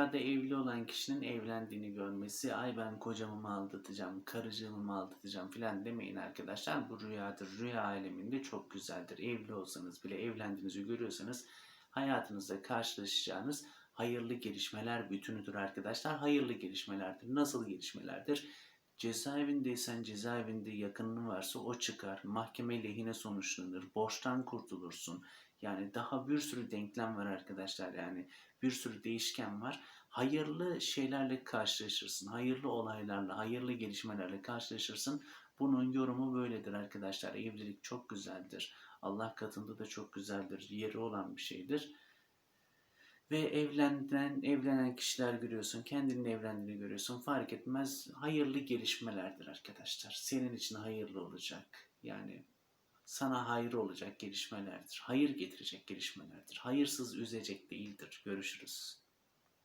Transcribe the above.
rüyada evli olan kişinin evlendiğini görmesi, ay ben kocamı mı aldatacağım, karıcığımı mı aldatacağım filan demeyin arkadaşlar. Bu rüyadır. Rüya aleminde çok güzeldir. Evli olsanız bile evlendiğinizi görüyorsanız hayatınızda karşılaşacağınız hayırlı gelişmeler bütünüdür arkadaşlar. Hayırlı gelişmelerdir. Nasıl gelişmelerdir? Cezaevindeysen cezaevinde yakının varsa o çıkar. Mahkeme lehine sonuçlanır. Borçtan kurtulursun. Yani daha bir sürü denklem var arkadaşlar. Yani bir sürü değişken var. Hayırlı şeylerle karşılaşırsın. Hayırlı olaylarla, hayırlı gelişmelerle karşılaşırsın. Bunun yorumu böyledir arkadaşlar. Evlilik çok güzeldir. Allah katında da çok güzeldir. Yeri olan bir şeydir. Ve evlenen, evlenen kişiler görüyorsun, kendinin evlendiğini görüyorsun. Fark etmez. Hayırlı gelişmelerdir arkadaşlar. Senin için hayırlı olacak. Yani sana hayır olacak gelişmelerdir. Hayır getirecek gelişmelerdir. Hayırsız üzecek değildir. Görüşürüz.